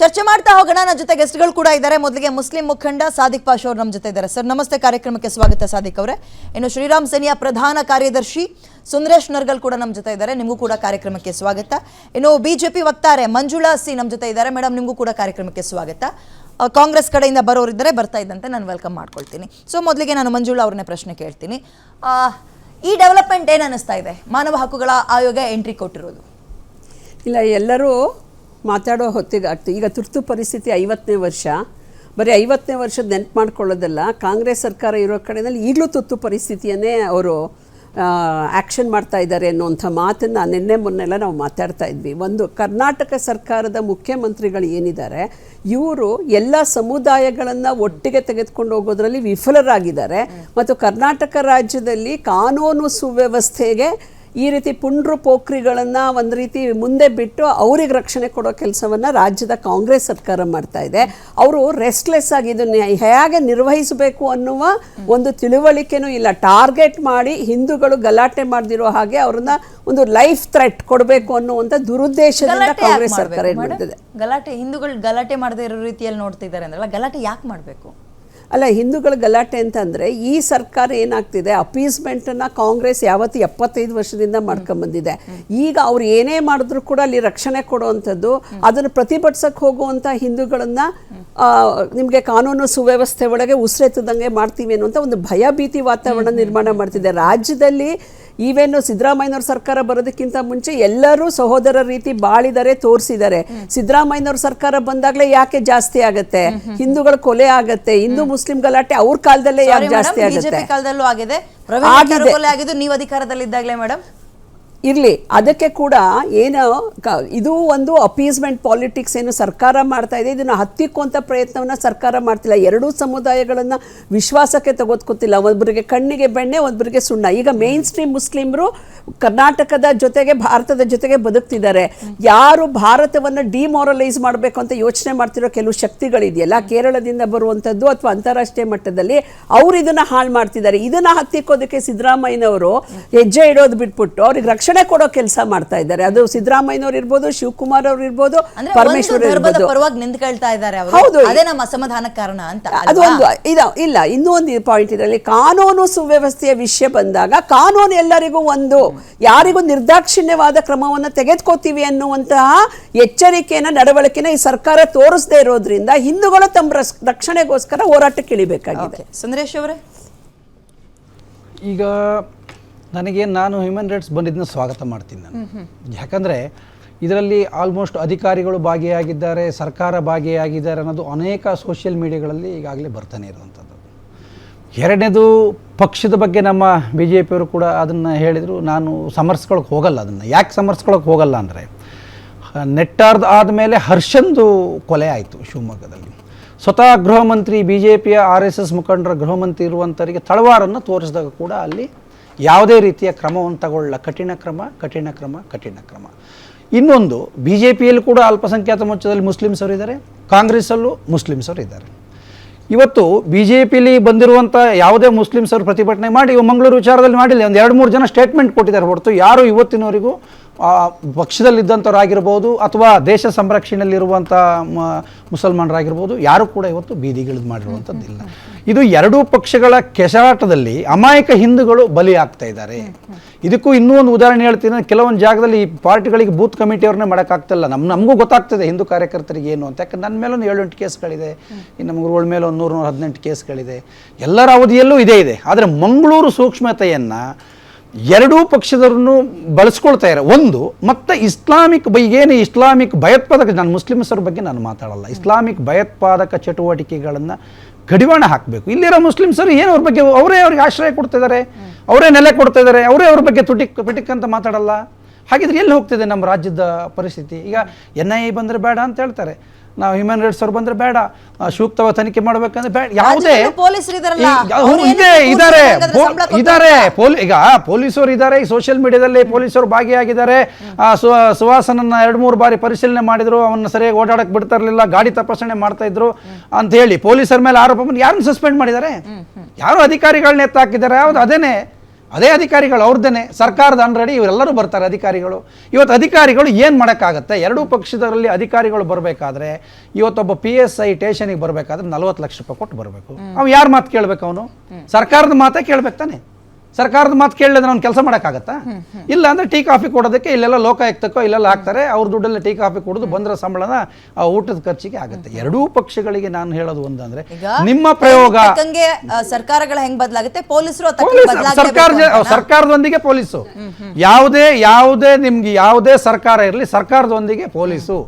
ಚರ್ಚೆ ಮಾಡ್ತಾ ಹೋಗೋಣ. ನನ್ನ ಜೊತೆ ಗೆಸ್ಟ್ಗಳು ಕೂಡ ಇದ್ದಾರೆ. ಮೊದಲಿಗೆ ಮುಸ್ಲಿಂ ಮುಖಂಡ ಸಾದಿಕ್ ಪಾಷ್ ಅವರು ನಮ್ಮ ಜೊತೆ ಇದ್ದಾರೆ. ಸರ್, ನಮಸ್ತೆ. ಕಾರ್ಯಕ್ರಮಕ್ಕೆ ಸ್ವಾಗತ ಸಾದಿಕ್ ಅವರೇ. ಇನ್ನು ಶ್ರೀರಾಮ್ ಸೇನೆಯ ಪ್ರಧಾನ ಕಾರ್ಯದರ್ಶಿ ಸುಂದರೇಶ್ ನರ್ಗಲ್ ಕೂಡ ನಮ್ಮ ಜೊತೆ ಇದ್ದಾರೆ. ನಿಮಗೂ ಕೂಡ ಕಾರ್ಯಕ್ರಮಕ್ಕೆ ಸ್ವಾಗತ. ಇನ್ನು ಬಿಜೆಪಿ ವಕ್ತಾರೆ ಮಂಜುಳಾ ಸಿ ನಮ್ಮ ಜೊತೆ ಇದ್ದಾರೆ. ಮೇಡಮ್ ನಿಮಗೂ ಕೂಡ ಕಾರ್ಯಕ್ರಮಕ್ಕೆ ಸ್ವಾಗತ. ಕಾಂಗ್ರೆಸ್ ಕಡೆಯಿಂದ ಬರೋರಿದ್ದರೆ ಬರ್ತಾ ಇದ್ದಂತೆ ನಾನು ವೆಲ್ಕಮ್ ಮಾಡ್ಕೊಳ್ತೀನಿ. ಸೊ ಮೊದಲಿಗೆ ನಾನು ಮಂಜುಳಾ ಅವ್ರನ್ನೇ ಪ್ರಶ್ನೆ ಕೇಳ್ತೀನಿ. ಈ ಡೆವಲಪ್ಮೆಂಟ್ ಏನು ಅನ್ನಿಸ್ತಾ ಇದೆ? ಮಾನವ ಹಕ್ಕುಗಳ ಆಯೋಗ ಎಂಟ್ರಿ ಕೊಟ್ಟಿರೋದು. ಇಲ್ಲ, ಎಲ್ಲರೂ ಮಾತಾಡೋ ಹೊತ್ತಿಗೆ ಆಗ್ತದೆ ಈಗ ತುರ್ತು ಪರಿಸ್ಥಿತಿ ಐವತ್ತನೇ ವರ್ಷ. ಬರೀ ಐವತ್ತನೇ ವರ್ಷದ ನೆನ್ಪು ಮಾಡ್ಕೊಳ್ಳೋದಲ್ಲ ಕಾಂಗ್ರೆಸ್ ಸರ್ಕಾರ ಇರೋ ಕಡೆಯಲ್ಲಿ ಈಗಲೂ ತುರ್ತು ಪರಿಸ್ಥಿತಿಯನ್ನೇ ಅವರು ಆ್ಯಕ್ಷನ್ ಮಾಡ್ತಾ ಇದ್ದಾರೆ ಅನ್ನುವಂಥ ಮಾತನ್ನು ನಿನ್ನೆ ಮೊನ್ನೆಲ್ಲ ನಾವು ಮಾತಾಡ್ತಾ ಇದ್ವಿ. ಒಂದು ಕರ್ನಾಟಕ ಸರ್ಕಾರದ ಮುಖ್ಯಮಂತ್ರಿಗಳು ಏನಿದ್ದಾರೆ ಇವರು ಎಲ್ಲ ಸಮುದಾಯಗಳನ್ನು ಒಟ್ಟಿಗೆ ತೆಗೆದುಕೊಂಡು ಹೋಗೋದ್ರಲ್ಲಿ ವಿಫಲರಾಗಿದ್ದಾರೆ. ಮತ್ತು ಕರ್ನಾಟಕ ರಾಜ್ಯದಲ್ಲಿ ಕಾನೂನು ಸುವ್ಯವಸ್ಥೆಗೆ ಈ ರೀತಿ ಪುಂಡ್ರು ಪೋಖ್ರಿಗಳನ್ನು ಒಂದು ರೀತಿ ಮುಂದೆ ಬಿಟ್ಟು ಅವ್ರಿಗೆ ರಕ್ಷಣೆ ಕೊಡೋ ಕೆಲಸವನ್ನು ರಾಜ್ಯದ ಕಾಂಗ್ರೆಸ್ ಸರ್ಕಾರ ಮಾಡ್ತಾ ಇದೆ. ಅವರು ರೆಸ್ಟ್ಲೆಸ್ ಆಗಿ ಇದನ್ನು ಹೇಗೆ ನಿರ್ವಹಿಸಬೇಕು ಅನ್ನುವ ಒಂದು ತಿಳುವಳಿಕೆನೂ ಇಲ್ಲ. ಟಾರ್ಗೆಟ್ ಮಾಡಿ ಹಿಂದೂಗಳು ಗಲಾಟೆ ಮಾಡದಿರೋ ಹಾಗೆ ಅವ್ರನ್ನ ಒಂದು ಲೈಫ್ ಥ್ರೆಟ್ ಕೊಡಬೇಕು ಅನ್ನುವಂಥ ದುರುದ್ದೇಶದಿಂದ ಕಾಂಗ್ರೆಸ್ ಸರ್ಕಾರ ಏನು ಮಾಡ್ತಿದೆ ಗಲಾಟೆ ಹಿಂದೂಗಳು ಗಲಾಟೆ ಮಾಡದೇ ಇರೋ ರೀತಿಯಲ್ಲಿ ನೋಡ್ತಿದ್ದಾರೆ ಅಂದ್ರಲ್ಲ ಗಲಾಟೆ ಯಾಕೆ ಮಾಡಬೇಕು? ಅಲ್ಲ ಹಿಂದೂಗಳ ಗಲಾಟೆ ಅಂತಂದರೆ ಈ ಸರ್ಕಾರ ಏನಾಗ್ತಿದೆ? ಅಪೀಸ್ಮೆಂಟನ್ನು ಕಾಂಗ್ರೆಸ್ ಯಾವತ್ತು ಎಪ್ಪತ್ತೈದು ವರ್ಷದಿಂದ ಮಾಡ್ಕೊಂಬಂದಿದೆ ಈಗ ಅವ್ರು ಏನೇ ಮಾಡಿದ್ರು ಕೂಡ ಅಲ್ಲಿ ರಕ್ಷಣೆ ಕೊಡುವಂಥದ್ದು ಅದನ್ನು ಪ್ರತಿಭಟಿಸಕ್ಕೆ ಹೋಗುವಂಥ ಹಿಂದೂಗಳನ್ನ ನಿಮಗೆ ಕಾನೂನು ಸುವ್ಯವಸ್ಥೆ ಒಳಗೆ ಉಸಿರೆತ್ತದಂಗೆ ಮಾಡ್ತೀವಿ ಅನ್ನುವಂಥ ಒಂದು ಭಯಭೀತಿ ವಾತಾವರಣ ನಿರ್ಮಾಣ ಮಾಡ್ತಿದೆ. ರಾಜ್ಯದಲ್ಲಿ ಈವೇನು ಸಿದ್ದರಾಮಯ್ಯನವ್ರ ಸರ್ಕಾರ ಬರೋದಕ್ಕಿಂತ ಮುಂಚೆ ಎಲ್ಲರೂ ಸಹೋದರ ರೀತಿ ಬಾಳಿದರೆ ತೋರಿಸಿದ್ದಾರೆ ಸಿದ್ದರಾಮಯ್ಯನವ್ರ ಸರ್ಕಾರ ಬಂದಾಗಲೇ ಯಾಕೆ ಜಾಸ್ತಿ ಆಗುತ್ತೆ? ಹಿಂದೂಗಳ ಕೊಲೆ ಆಗತ್ತೆ. ಹಿಂದೂ ಮುಸ್ಲಿಂ ಗಲಾಟೆ ಅವ್ರ ಕಾಲದಲ್ಲೇ ಯಾಕೆ ಜಾಸ್ತಿ ಆಗುತ್ತೆ? ಕಾಲದಲ್ಲೂ ಆಗಿದೆ. ನೀವು ಆಗಿದೆ. ಇದ್ದಾಗಲೇ ನೀವು ಅಧಿಕಾರದಲ್ಲಿದ್ದಾಗಲೇ ಮೇಡಮ್ ಇರಲಿ. ಅದಕ್ಕೆ ಕೂಡ ಏನು ಕ- ಇದು ಒಂದು ಅಪೀಸ್ಮೆಂಟ್ ಪಾಲಿಟಿಕ್ಸ್ ಏನು ಸರ್ಕಾರ ಮಾಡ್ತಾ ಇದೆ. ಇದನ್ನು ಹತ್ತಿಕ್ಕುವಂಥ ಪ್ರಯತ್ನವನ್ನು ಸರ್ಕಾರ ಮಾಡ್ತಿಲ್ಲ. ಎರಡೂ ಸಮುದಾಯಗಳನ್ನು ವಿಶ್ವಾಸಕ್ಕೆ ತೆಗೆದುಕೊತಿಲ್ಲ ಒಬ್ಬರಿಗೆ ಕಣ್ಣಿಗೆ ಬೆಣ್ಣೆ ಒಬ್ಬರಿಗೆ ಸುಣ್ಣ. ಈಗ ಮೇನ್ ಸ್ಟ್ರೀಮ್ ಮುಸ್ಲಿಮರು ಕರ್ನಾಟಕದ ಜೊತೆಗೆ, ಭಾರತದ ಜೊತೆಗೆ ಬದುಕ್ತಿದ್ದಾರೆ. ಯಾರು ಭಾರತವನ್ನು ಡಿಮೋರಲೈಸ್ ಮಾಡಬೇಕು ಅಂತ ಯೋಚನೆ ಮಾಡ್ತಿರೋ ಕೆಲವು ಶಕ್ತಿಗಳಿದೆಯಲ್ಲ, ಕೇರಳದಿಂದ ಬರುವಂಥದ್ದು ಅಥವಾ ಅಂತಾರಾಷ್ಟ್ರೀಯ ಮಟ್ಟದಲ್ಲಿ ಅವರು ಇದನ್ನ ಹಾಳು ಮಾಡ್ತಿದ್ದಾರೆ. ಇದನ್ನ ಹತ್ತಿಕ್ಕೋದಕ್ಕೆ ಸಿದ್ದರಾಮಯ್ಯನವರು ಹೆಜ್ಜೆ ಇಡೋದು ಬಿಟ್ಬಿಟ್ಟು ಅವ್ರಿಗೆ ರಕ್ಷಣೆ ಕೊಡೋ ಕೆಲಸ ಮಾಡ್ತಾ ಇದ್ದಾರೆ. ಅದು ಸಿದ್ದರಾಮಯ್ಯನವ್ರು ಇರ್ಬೋದು ಶಿವಕುಮಾರ್ ಅವ್ರು ಇರ್ಬೋದು ಪರಮೇಶ್ವರ ಇರ್ಬೋದು. ಪರವಾಗಿ ನಿಂತ್ಕೊಳ್ತಾ ಇದ್ದಾರೆ ಹೌದು. ಅದೇ ನಮ್ಮ ಅಸಮಾಧಾನ ಕಾರಣ ಅಂತ ಅದು ಅಲ್ವಾ? ಒಂದು ಇದ ಇಲ್ಲ ಇನ್ನೂ ಒಂದು ಪಾಯಿಂಟ್ ಇದರಲ್ಲಿ ಕಾನೂನು ಸುವ್ಯವಸ್ಥೆಯ ವಿಷಯ ಬಂದಾಗ ಕಾನೂನು ಎಲ್ಲರಿಗೂ ಒಂದು ಯಾರಿಗೂ ನಿರ್ದಾಕ್ಷಿಣ್ಯವಾದ ಕ್ರಮವನ್ನು ತೆಗೆದುಕೋತೀವಿ ಅನ್ನುವಂತಹ ಎಚ್ಚರಿಕೆನ ನಡವಳಿಕೆನ ಈ ಸರ್ಕಾರ ತೋರಿಸದೇ ಇರೋದ್ರಿಂದ ಹಿಂದೂಗಳು ತಮ್ಮ ರಕ್ಷಣೆಗೋಸ್ಕರ ಹೋರಾಟಕ್ಕೆ ಇಳಿಬೇಕಾಗಿದೆ ಸಂದ್ರೇಶ್ ಸುಂದರೇಶ್ ಅವರೇ? ಈಗ ನನಗೆ ನಾನು ಹ್ಯೂಮನ್ ರೈಟ್ಸ್ ಬಂದಿದ್ದನ್ನ ಸ್ವಾಗತ ಮಾಡ್ತೀನಿ ನಾನು. ಯಾಕಂದರೆ ಇದರಲ್ಲಿ ಆಲ್ಮೋಸ್ಟ್ ಅಧಿಕಾರಿಗಳು ಭಾಗಿಯಾಗಿದ್ದಾರೆ, ಸರ್ಕಾರ ಭಾಗಿಯಾಗಿದ್ದಾರೆ ಅನ್ನೋದು ಅನೇಕ ಸೋಷಿಯಲ್ ಮೀಡಿಯಾಗಳಲ್ಲಿ ಈಗಾಗಲೇ ಬರ್ತಾನೆ ಇರುವಂಥದ್ದು. ಎರಡನೇದು, ಪಕ್ಷದ ಬಗ್ಗೆ ನಮ್ಮ ಬಿ ಜೆ ಪಿಯವರು ಕೂಡ ಅದನ್ನು ಹೇಳಿದರು. ನಾನು ಸಮರ್ಸ್ಕೊಳಕ್ಕೆ ಹೋಗಲ್ಲ ಅದನ್ನು. ಯಾಕೆ ಸಮರ್ಸ್ಕೊಳಕ್ಕೆ ಹೋಗಲ್ಲ ಅಂದರೆ, ನೆಟ್ಟಾರ್ದು ಆದಮೇಲೆ ಹರ್ಷಂದು ಕೊಲೆ ಆಯಿತು ಶಿವಮೊಗ್ಗದಲ್ಲಿ. ಸ್ವತಃ ಗೃಹ ಮಂತ್ರಿ ಬಿ ಜೆ ಪಿಯ ಆರ್ ಎಸ್ ಎಸ್ ಮುಖಂಡರ ಗೃಹ ಮಂತ್ರಿ ಇರುವಂಥವರಿಗೆ ತಳವಾರನ್ನು ತೋರಿಸಿದಾಗ ಕೂಡ ಅಲ್ಲಿ ಯಾವುದೇ ರೀತಿಯ ಕ್ರಮವನ್ನು ತಗೊಳ್ಳಲ್ಲ ಕಠಿಣ ಕ್ರಮ ಕಠಿಣ ಕ್ರಮ ಕಠಿಣ ಕ್ರಮ. ಇನ್ನೊಂದು ಬಿ ಜೆ ಪಿಯಲ್ಲಿ ಕೂಡ ಅಲ್ಪಸಂಖ್ಯಾತ ಮೋರ್ಚಾದಲ್ಲಿ ಮುಸ್ಲಿಮ್ಸ್ ಅವರು ಇದ್ದಾರೆ ಕಾಂಗ್ರೆಸ್ಸಲ್ಲೂ ಅವರು ಇದ್ದಾರೆ ಇವತ್ತು ಬಿ ಜೆ ಪಿಲಿ ಬಂದಿರುವಂಥ ಯಾವುದೇ ಮುಸ್ಲಿಮ್ಸ್ ಅವರು ಪ್ರತಿಭಟನೆ ಮಾಡಿ ಮಂಗಳೂರು ವಿಚಾರದಲ್ಲಿ ಮಾಡಿಲ್ಲ, ಒಂದು ಎರಡು ಮೂರು ಜನ ಸ್ಟೇಟ್ಮೆಂಟ್ ಕೊಟ್ಟಿದ್ದಾರೆ ಹೊರತು ಯಾರು ಇವತ್ತಿನವರೆಗೂ ಪಕ್ಷದಲ್ಲಿದ್ದಂಥವ್ರಾಗಿರ್ಬೋದು ಅಥವಾ ದೇಶ ಸಂರಕ್ಷಣೆಯಲ್ಲಿರುವಂಥ ಮುಸಲ್ಮಾನರಾಗಿರ್ಬೋದು, ಯಾರು ಕೂಡ ಇವತ್ತು ಬೀದಿಗಿಳಿದು ಮಾಡಿರುವಂಥದ್ದಿಲ್ಲ. ಇದು ಎರಡೂ ಪಕ್ಷಗಳ ಕೆಸರಾಟದಲ್ಲಿ ಅಮಾಯಕ ಹಿಂದೂಗಳು ಬಲಿಯಾಗ್ತಾ ಇದ್ದಾರೆ. ಇದಕ್ಕೂ ಇನ್ನೂ ಒಂದು ಉದಾಹರಣೆ ಹೇಳ್ತೀನಿ. ಕೆಲವೊಂದು ಜಾಗದಲ್ಲಿ ಈ ಪಾರ್ಟಿಗಳಿಗೆ ಬೂತ್ ಕಮಿಟಿಯವ್ರನ್ನೇ ಮಾಡೋಕ್ಕಾಗ್ತಿಲ್ಲ. ನಮ್ಮ ನಮಗೂ ಗೊತ್ತಾಗ್ತದೆ ಹಿಂದೂ ಕಾರ್ಯಕರ್ತರಿಗೆ ಏನು ಅಂತ. ಯಾಕಂದ್ರೆ ನನ್ನ ಮೇಲೆ ಒಂದು ಏಳು ಎಂಟು ಕೇಸ್ಗಳಿದೆ. ಇನ್ನು ಗುರುಗಳ ಮೇಲೆ ಒಂದು ನೂರು ನೂರ ಹದಿನೆಂಟು ಕೇಸ್ಗಳಿದೆ. ಎಲ್ಲರ ಅವಧಿಯಲ್ಲೂ ಇದೇ ಇದೆ. ಆದರೆ ಮಂಗಳೂರು ಸೂಕ್ಷ್ಮತೆಯನ್ನು ಎರಡೂ ಪಕ್ಷದವ್ರನ್ನು ಬಳಸ್ಕೊಳ್ತಾ ಇದ್ದಾರೆ. ಒಂದು, ಮತ್ತು ಇಸ್ಲಾಮಿಕ್ ಏನು ಇಸ್ಲಾಮಿಕ್ ಭಯೋತ್ಪಾದಕ, ನಾನು ಮುಸ್ಲಿಮ್ಸರ ಬಗ್ಗೆ ನಾನು ಮಾತಾಡಲ್ಲ. ಇಸ್ಲಾಮಿಕ್ ಭಯೋತ್ಪಾದಕ ಚಟುವಟಿಕೆಗಳನ್ನು ಕಡಿವಾಣ ಹಾಕಬೇಕು. ಇಲ್ಲಿರೋ ಮುಸ್ಲಿಮ್ಸರು ಏನು ಅವ್ರ ಬಗ್ಗೆ, ಅವರೇ ಅವ್ರಿಗೆ ಆಶ್ರಯ ಕೊಡ್ತಾ ಇದ್ದಾರೆ. ಅವರೇ ನೆಲೆ ಕೊಡ್ತಾ ಇದ್ದಾರೆ. ಅವರೇ ಅವ್ರ ಬಗ್ಗೆ ತುಟಿಕ್ ಪಿಟಿಕ್ ಅಂತ ಮಾತಾಡಲ್ಲ. ಹಾಗಿದ್ರೆ ಎಲ್ಲಿ ಹೋಗ್ತಿದೆ ನಮ್ಮ ರಾಜ್ಯದ ಪರಿಸ್ಥಿತಿ? ಈಗ ಎನ್ ಐ ಎ ಬಂದರೆ ಬೇಡ ಅಂತ ಹೇಳ್ತಾರೆ. ನಾವು ಹ್ಯೂಮನ್ ರೈಟ್ಸ್ ಅವ್ರು ಬಂದ್ರೆ ಬೇಡ. ಸೂಕ್ತವಾಗಿ ತನಿಖೆ ಮಾಡ್ಬೇಕಂದ್ರೆ ಬೇಡ. ಯಾವುದೇ ಇದಾರೆ ಪೊಲೀಸರು ಇದಾರಲ್ಲ, ಈ- ಯಾ- ಅವ್ರು ಹ್ಞೂ, ಇದೆ ಏನಕ್ಕೆ ಇದ್ದಾರೆ. ಕೂತ್ಕೊಂಡು ಪೋ- ಇದ್ದಾರೆ. ಪೊಲೀ ಈಗ ಪೊಲೀಸರು ಇದ್ದಾರೆ ಈ ಸೋಷಿಯಲ್ ಮೀಡಿಯಾದಲ್ಲಿ ಪೊಲೀಸರು ಭಾಗಿಯಾಗಿದ್ದಾರೆ. ಆ, ಸು- ಸುಹಾಸನನ್ನ ಎರಡು ಮೂರು ಬಾರಿ ಪರಿಶೀಲನೆ ಮಾಡಿದ್ರು ಅವನ್ನ ಸರಿಯಾಗಿ ಓಡಾಡಕ್ ಬಿಡ್ತಾ ಇರಲಿಲ್ಲ ಗಾಡಿ ತಪಾಸಣೆ ಮಾಡ್ತಾ ಇದ್ರು ಅಂತ ಹೇಳಿ ಪೊಲೀಸರ ಮೇಲೆ ಆರೋಪ ಯಾರನ್ನು ಯಾರನ್ನ ಸಸ್ಪೆಂಡ್ ಮಾಡಿದ್ದಾರೆ? ಯಾರು ಅಧಿಕಾರಿಗಳನ್ನ ಎತ್ತಾಕಿದ್ದಾರೆ ಯಾವ್ದು ಅದೇನೆ. ಅದೇ ಅಧಿಕಾರಿಗಳು ಅವ್ರದ್ದೇ ಸರ್ಕಾರದ ಅನ್ರೆಡಿ ಇವರೆಲ್ಲರೂ ಬರ್ತಾರೆ ಅಧಿಕಾರಿಗಳು. ಇವತ್ತು ಅಧಿಕಾರಿಗಳು ಏನು ಮಾಡೋಕ್ಕಾಗತ್ತೆ? ಎರಡೂ ಪಕ್ಷದಲ್ಲಿ ಅಧಿಕಾರಿಗಳು ಬರಬೇಕಾದ್ರೆ ಇವತ್ತೊಬ್ಬ ಪಿ ಎಸ್ ಐ ಟೇಷನಿಗೆ ಬರಬೇಕಾದ್ರೆ ನಲ್ವತ್ತು ಲಕ್ಷ ರೂಪಾಯಿ ಕೊಟ್ಟು ಬರಬೇಕು. ಅವ್ನು ಯಾರು ಮಾತು ಕೇಳಬೇಕು ಅವನು? ಸರ್ಕಾರದ ಮಾತೇ ಕೇಳಬೇಕು ತಾನೆ. ಸರ್ಕಾರದ ಮಾತು ಕೇಳಿದ್ರೆ ಅವ್ನು ಕೆಲಸ ಮಾಡೋಕ್ಕಾಗತ್ತಾ? ಇಲ್ಲ ಅಂದ್ರೆ ಟೀ ಕಾಫಿ ಕೊಡೋದಕ್ಕೆ ಇಲ್ಲೆಲ್ಲ ಲೋಕಾಯುಕ್ತಕ್ಕೋ ಇಲ್ಲೆಲ್ಲ ಹಾಕ್ತಾರೆ ಅವ್ರ ದುಡ್ಡಲ್ಲಿ ಟೀ ಕಾಫಿ ಕೊಡೋದು ಬಂದ್ರ ಸಂಬಳನ ಆ ಊಟದ ಖರ್ಚಿಗೆ ಆಗುತ್ತೆ. ಎರಡೂ ಪಕ್ಷಗಳಿಗೆ ನಾನು ಹೇಳೋದು ಒಂದಂದ್ರೆ ನಿಮ್ಮ ಪ್ರಯೋಗ ಸರ್ಕಾರಗಳ ಹೆಂಗ್ ಬದಲಾಗುತ್ತೆ? ಪೊಲೀಸರು ಪೊಲೀಸ್ ಸರ್ಕಾರ ಸರ್ಕಾರದೊಂದಿಗೆ ಪೊಲೀಸು. ಯಾವುದೇ ಯಾವುದೇ ನಿಮ್ಗೆ ಯಾವುದೇ ಸರ್ಕಾರ ಇರಲಿ ಸರ್ಕಾರದೊಂದಿಗೆ ಪೊಲೀಸು.